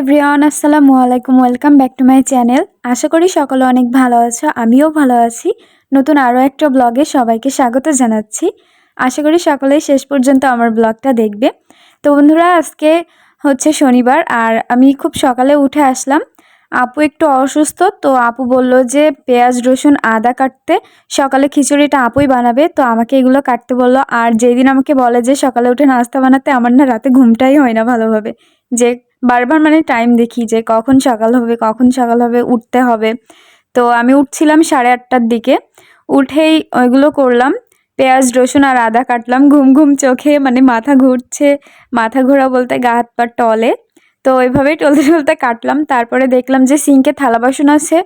Everyone আসসালামু আলাইকুম welcome back to my channel আশা করি সকলে অনেক ভালো আছো, আমিও ভালো আছি। নতুন আরও একটা ব্লগে সবাইকে স্বাগত জানাচ্ছি। আশা করি সকলেই শেষ পর্যন্ত আমার ব্লগটা দেখবে। তো বন্ধুরা, আজকে হচ্ছে শনিবার, আর আমি খুব সকালে উঠে আসলাম। আপু একটু অসুস্থ, তো আপু বলল যে পেঁয়াজ, রসুন, আদা কাটতে। সকালে খিচুড়িটা আপুই বানাবে, তো আমাকে এগুলো কাটতে বলল। আর যেদিন আমাকে বলে যে সকালে উঠে নাস্তা বানাতে, আমার না রাতে ঘুমটাই হয় না ভালোভাবে। যে বারবার মানে টাইম দেখি যে কখন সকাল হবে, কখন সকাল হবে, উঠতে হবে। তো আমি উঠছিলাম সাড়ে আটটার দিকে। উঠেই ওইগুলো করলাম, পেঁয়াজ, রসুন আর আদা কাটলাম। ঘুম ঘুম চোখে মানে মাথা ঘুরছে, মাথা ঘোরা বলতে গা হাত পা টলে। তো ওইভাবেই টলতে টলতে কাটলাম। তারপরে দেখলাম যে সিঙ্কে থালা বাসন আছে।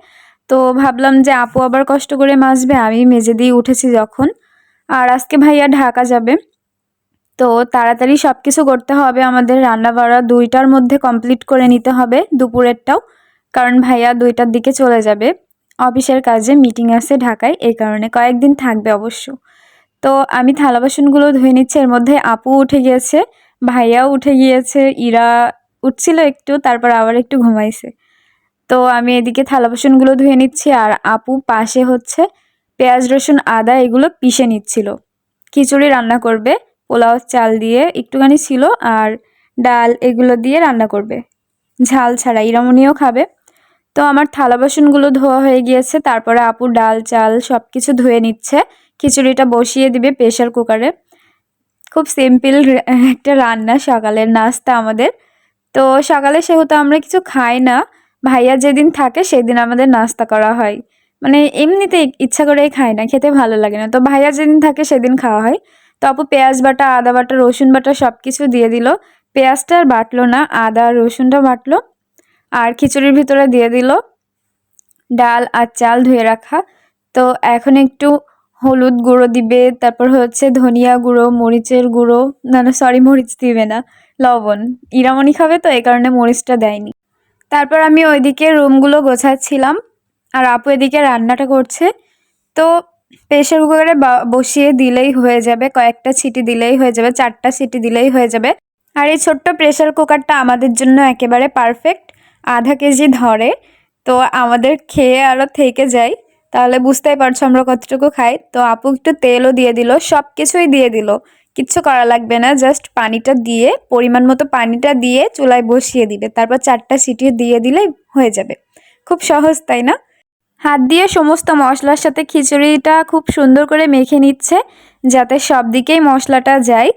তো ভাবলাম যে আপু আবার কষ্ট করে মাজবে আমি মেজে দিয়ে উঠেছি যখন। আর আজকে ভাইয়া ঢাকা যাবে। তো তাড়াতাড়ি সব কিছু করতে হবে, আমাদের রান্না বাড়া দুইটার মধ্যে কমপ্লিট করে নিতে হবে দুপুরেরটাও, কারণ ভাইয়া দুইটার দিকে চলে যাবে। অফিসের কাজে মিটিং আছে ঢাকায়, এই কারণে কয়েকদিন থাকবে অবশ্য। তো আমি থালা বাসনগুলো ধুয়ে নিচ্ছি, এর মধ্যে আপু উঠে গিয়েছে, ভাইয়াও উঠে গিয়েছে, ইরা উঠছিল একটু, তারপর আবার একটু ঘুমাইছে। তো আমি এদিকে থালা বাসনগুলো ধুয়ে নিচ্ছি, আর আপু পাশে হচ্ছে পেঁয়াজ, রসুন, আদা, এগুলো পিষে নিচ্ছিল। খিচুড়ি রান্না করবে পোলাও, চাল দিয়ে একটুখানি ছিল আর ডাল এগুলো দিয়ে রান্না করবে। ঝাল ছাড়া ইরামনিও খাবে। তো আমার থালা বাসনগুলো ধোয়া হয়ে গিয়েছে, তারপরে আপু ডাল, চাল সব কিছু ধুয়ে নিচ্ছে। খিচুড়িটা বসিয়ে দিবে প্রেশার কুকারে। খুব সিম্পল একটা রান্না, সকালের নাস্তা আমাদের। তো সকালে সেহেতু আমরা কিছু খাই না। ভাইয়া যেদিন থাকে সেদিন আমাদের নাস্তা করা হয়। মানে এমনিতে ইচ্ছা করেই খাই না, খেতে ভালো লাগে না। তো ভাইয়া যেদিন থাকে সেদিন খাওয়া হয়। তো আপু পেঁয়াজ বাটা, আদা বাটা, রসুন বাটা সব কিছু দিয়ে দিল। পেঁয়াজটা আর বাটলো না, আদা আর রসুনটা বাটলো। আর খিচুড়ির ভিতরে দিয়ে দিল ডাল আর চাল ধুয়ে রাখা। তো এখন একটু হলুদ গুঁড়ো দিবে, তারপর হচ্ছে ধনিয়া গুঁড়ো, মরিচের গুঁড়ো, না না সরি মরিচ দিবে না, লবণ। ইরামনি খাবে তো, এই কারণে মরিচটা দেয়নি। তারপর আমি ওইদিকে রুমগুলো গোছাচ্ছিলাম। আর আপু এদিকে রান্নাটা করছে। তো প্রেশার কুকারে বসিয়ে দিলেই হয়ে যাবে, কয়েকটা সিটি দিলেই হয়ে যাবে, চারটা সিটি দিলেই হয়ে যাবে। আর এই ছোট্ট প্রেশার কুকারটা আমাদের জন্য একেবারে পারফেক্ট, আধা কেজি ধরে। তো আমাদের খেয়ে আরও থেকে যায়। তাহলে বুঝতেই পারছ আমরা কতটুকু খাই। তো আপু একটু তেলও দিয়ে দিল সব কিছুই দিয়ে দিল। কিচ্ছু করা লাগবে না, জাস্ট পানিটা দিয়ে, পরিমাণ মতো পানিটা দিয়ে চুলায় বসিয়ে দিবে। তারপর চারটা সিটি দিয়ে দিলেই হয়ে যাবে। খুব সহজ, তাই না? হাত দিয়ে সমস্ত মশলার সাথে খিচুড়িটা খুব সুন্দর করে মেখে নিচ্ছে, যাতে সব দিকেই মশলাটা যায়।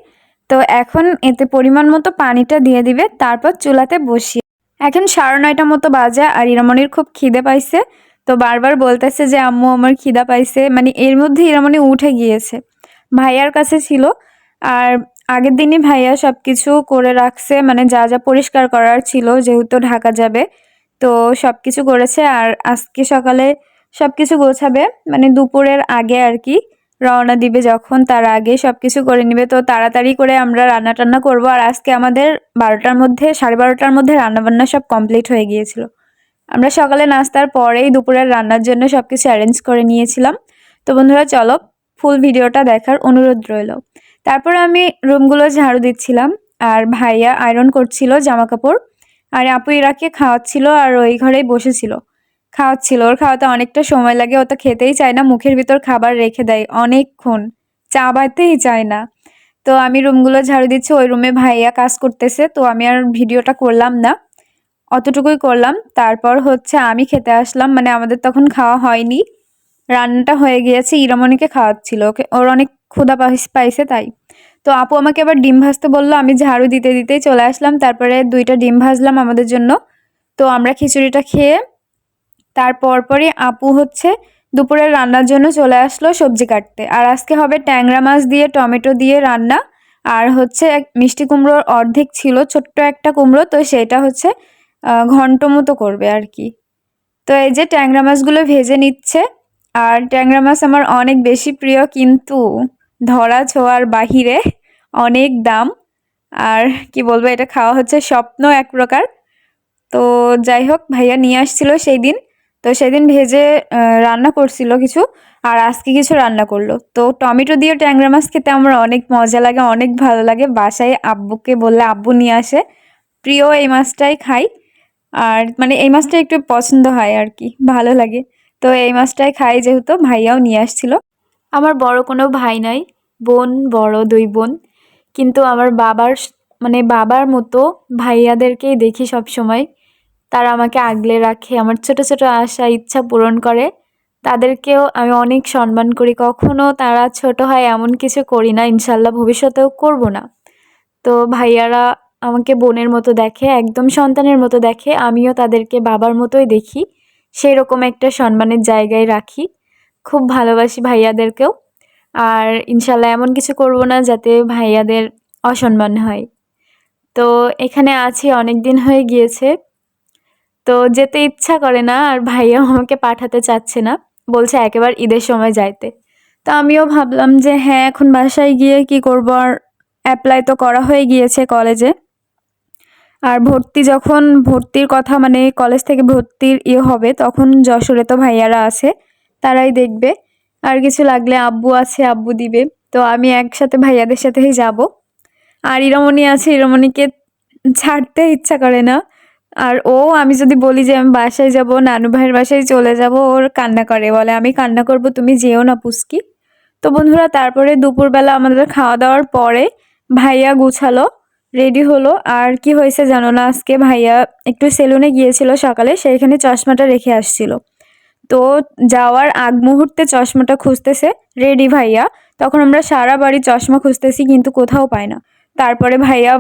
তো এখন এতে পরিমাণ মতো পানিটা দিয়ে দিবে, তারপর চুলাতে বসিয়ে। এখন সাড়ে নয়টা মতো বাজে আর ইরামনির খুব খিদে পাইছে। তো বারবার বলতেছে যে, আম্মু, আমার খিদা পাইছে। মানে এর মধ্যে ইরামনি উঠে গিয়েছে। ভাইয়ার কাছে ছিল। আর আগের দিনই ভাইয়া সব কিছু করে রাখছে। মানে যা যা পরিষ্কার করার ছিল, যেহেতু ঢাকা যাবে। তো সব কিছু করেছে আর আজকে সকালে সব কিছু গোছাবে। মানে দুপুরের আগে আর কি রওনা দিবে যখন, তার আগে সব কিছু করে নিবে। তো তাড়াতাড়ি করে আমরা রান্না টান্না করব। আর আজকে আমাদের বারোটার মধ্যে, সাড়ে বারোটার মধ্যে রান্নাবান্না সব কমপ্লিট হয়ে গিয়েছিল। আমরা সকালে নাস্তার পরেই দুপুরের রান্নার জন্য সব কিছু অ্যারেঞ্জ করে নিয়েছিলাম। তো বন্ধুরা, চলো ফুল ভিডিওটা দেখার অনুরোধ রইল। তারপরে আমি রুমগুলো ঝাড়ু দিচ্ছিলাম। আর ভাইয়া আয়রন করছিল জামা কাপড় আর আপু ইরাকে খাওয়াচ্ছিল আর ওই ঘরেই বসেছিল। খাওয়াচ্ছিল, ওর খাওয়াতে অনেকটা সময় লাগে, ও তো খেতেই চায় না, মুখের ভিতর খাবার রেখে দেয় অনেকক্ষণ। চা বাতেই চায় না। তো আমি রুমগুলো ঝাড়ু দিচ্ছি, ওই রুমে ভাইয়া কাজ করতেছে, তো আমি আর ভিডিওটা করলাম না। অতটুকুই করলাম, তারপর হচ্ছে আমি খেতে আসলাম মানে আমাদের তখন খাওয়া হয়নি। রান্নাটা হয়ে গিয়েছে ইরামনিকে খাওয়াচ্ছিল, ওকে, ওর অনেক ক্ষুদা পাইছে তাই। তো আপু আমাকে আবার ডিম ভাজতে বলল, আমি ঝাড়ু দিতে দিতেই চলে আসলাম, তারপরে দুইটা ডিম ভাজলাম আমাদের জন্য। তো আমরা খিচুড়িটা খেয়ে তারপর পরই আপু হচ্ছে দুপুরের রান্নার জন্য চলে আসলো সবজি কাটতে। আর আজকে হবে ট্যাংরা মাছ দিয়ে, টমেটো দিয়ে রান্না। আর হচ্ছে এক মিষ্টি কুমড়োর অর্ধেক ছিল, ছোট্ট একটা কুমড়ো, তো সেটা হচ্ছে ঘন্ট মতো করবে আর কি। তো এই যে ট্যাংরা মাছগুলো ভেজে নিচ্ছে, আর ট্যাংরা মাছ আমার অনেক বেশি প্রিয় কিন্তু ধরা ছোঁয়ার বাহিরে অনেক দাম। আর কি বলব, এটা খাওয়া হচ্ছে স্বপ্ন এক প্রকার। তো যাই হোক, ভাইয়া নিয়ে আসছিল সেই দিন তো সেদিন ভেজে রান্না করছিল কিছু আর আজকে কিছু রান্না করল। তো টমেটো দিয়ে ট্যাংরা মাছ খেতে আমার অনেক মজা লাগে, অনেক ভালো লাগে। বাসায় আব্বুকে বললে আব্বু নিয়ে আসে। প্রিয় এই মাছটাই খাই। আর মানে এই মাছটা একটু পছন্দ হয় আর কি, ভালো লাগে। তো এই মাছটাই খাই যেহেতু ভাইয়াও নিয়ে আসছিল। আমার বড় কোনো ভাই নাই, বোন, বড় দুই বোন। কিন্তু আমার বাবার মানে বাবার মতো ভাইয়াদেরকেই দেখি সব সময় তারা আমাকে আগলে রাখে, আমার ছোট ছোট আশা, ইচ্ছা পূরণ করে। তাদেরকেও আমি অনেক সম্মান করি। কখনো তারা ছোট হয় এমন কিছু করি না, ইনশাল্লাহ ভবিষ্যতেও করব না। তো ভাইয়ারা আমাকে বোনের মতো দেখে, একদম সন্তানের মতো দেখে, আমিও তাদেরকে বাবার মতোই দেখি। সেই রকম একটা সম্মানের জায়গায় রাখি। খুব ভালোবাসি ভাইয়াদেরকেও। আর ইনশাল্লাহ এমন কিছু করব না যাতে ভাইয়াদের অসম্মান হয়। তো এখানে আছি অনেক দিন হয়ে গিয়েছে। তো যেতে ইচ্ছা করে না, আর ভাইয়া আমাকে পাঠাতে চাচ্ছে না। বলছে একেবারে ঈদের সময় যাইতে। তো আমিও ভাবলাম যে হ্যাঁ এখন বাসায় গিয়ে কি করব? আর অ্যাপ্লাই তো করা হয়ে গিয়েছে কলেজে আর ভর্তি যখন, ভর্তির কথা মানে কলেজ থেকে ভর্তির ইয়ে হবে, তখন যশোরে তো ভাইয়ারা আছে। তারাই দেখবে। আর কিছু লাগলে আব্বু আছে, আব্বু দিবে। তো আমি একসাথে ভাইয়াদের সাথেই যাব। আর ইরমণি আছে, ইরমণিকে ছাড়তে ইচ্ছা করে না। আর ও, আমি যদি বলি যে আমি বাসায় যাব, নানু ভাইয়ের বাসায় চলে যাব, ওর কান্না করে। বলে, আমি কান্না করব, তুমি যেও না পুস্কি। তো বন্ধুরা, তারপরে দুপুরবেলা আমাদের খাওয়া দাওয়ার পরে ভাইয়া গুছালো, রেডি হলো। আর কি হয়েছে জানো না, আজকে ভাইয়া একটু সেলুনে গিয়েছিল সকালে, সেইখানে চশমাটা রেখে আসছিল। তো যাওয়ার আগ মুহূর্তে চশমাটা খুঁজতেছে। রেডি ভাইয়া। তখন আমরা সারা বাড়ি চশমা খুঁজতেছি কিন্তু কোথাও পাই না। তারপরে ভাইয়া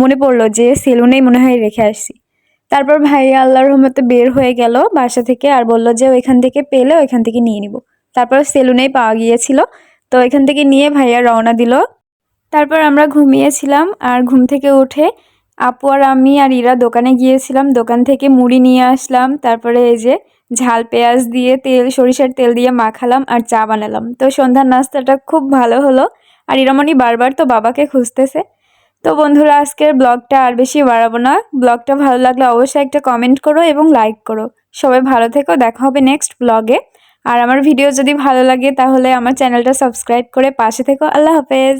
মনে পড়ল যে সেলুনেই মনে হয় রেখে আসছি। তারপর ভাইয়া আল্লাহর রহমতে বের হয়ে গেল বাসা থেকে আর বলল যে ওইখান থেকে পেলে ওইখান থেকে নিয়ে নিব। তারপর সেলুনেই পাওয়া গিয়েছিল। তো এখান থেকে নিয়ে ভাইয়া রওনা দিল। তারপর আমরা ঘুমিয়েছিলাম আর ঘুম থেকে উঠে আপু আর আমি আর ইরা দোকানে গিয়েছিলাম। দোকান থেকে মুড়ি নিয়ে আসলাম। তারপরে এই যে ঝাল, পেঁয়াজ দিয়ে তেল, সরিষার তেল দিয়ে মাখালাম আর চা বানালাম। তো সন্ধ্যার নাস্তাটা খুব ভালো হলো আর ইরামণি বারবার তো বাবাকে খুঁজতেছে। তো বন্ধুরা, আজকের ব্লগটা আর বেশি বাড়াবো না। ব্লগটা ভালো লাগলে অবশ্যই একটা কমেন্ট করো এবং লাইক করো। সবাই ভালো থেকো, দেখা হবে নেক্সট ব্লগে। আর আমার ভিডিও যদি ভালো লাগে তাহলে আমার চ্যানেলটা সাবস্ক্রাইব করে পাশে থেকো। আল্লাহ হাফেজ।